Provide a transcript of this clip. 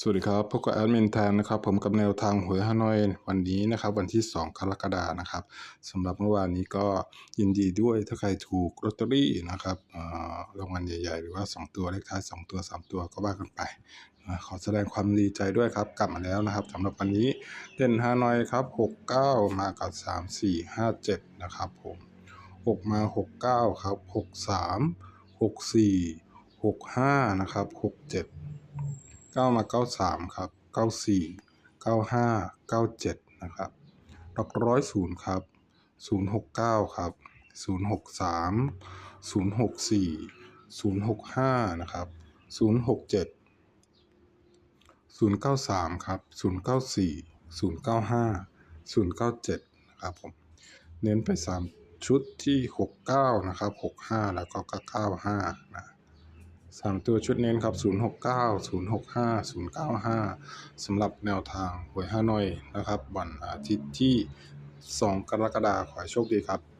สวัสดีครับพบกับแอดมินแทนนะครับ ผมกับแนวทางหวยฮานอยวันนี้นะครับ วันที่ 2 กรกฎานะครับสำหรับเมื่อวานนี้ก็ยินดีด้วยถ้าใครถูกลอตเตอรี่นะครับรางวัลใหญ่ ๆ หรือว่า 2 ตัวเลขท้าย 2 ตัว 3 ตัวก็ว่ากันไป ขอแสดงความดีใจด้วยครับ กลับมาแล้วนะครับสำหรับวันนี้เด่นฮานอยครับ 69 มากับ 3 4 5 7 นะครับผม 6 มา 69 ครับ 63 64 65 นะครับ 67 เก้ามาเก้าสามครับเก้าสี่เก้าห้าเก้าเจ็ดนะครับหลักร้อยศูนย์ครับศูนย์หกเก้าครับศูนย์หกสามศูนย์หกสี่ศูนย์หกห้านะครับศูนย์หกเจ็ดศูนย์เก้าสามครับศูนย์เก้าสี่ศูนย์เก้าห้าศูนย์เก้าเจ็ดนะครับผม เน้นไปสามชุดที่หกเก้านะครับหกห้าแล้วก็เก้าห้านะ สามตัวชุดเน้นครับ 0 6 9 0 6 5 0 9 5 สำหรับแนวทางหวยฮานอยนะครับ วันอาทิตย์ที่ 2 กรกฎาคมขอให้โชคดีครับ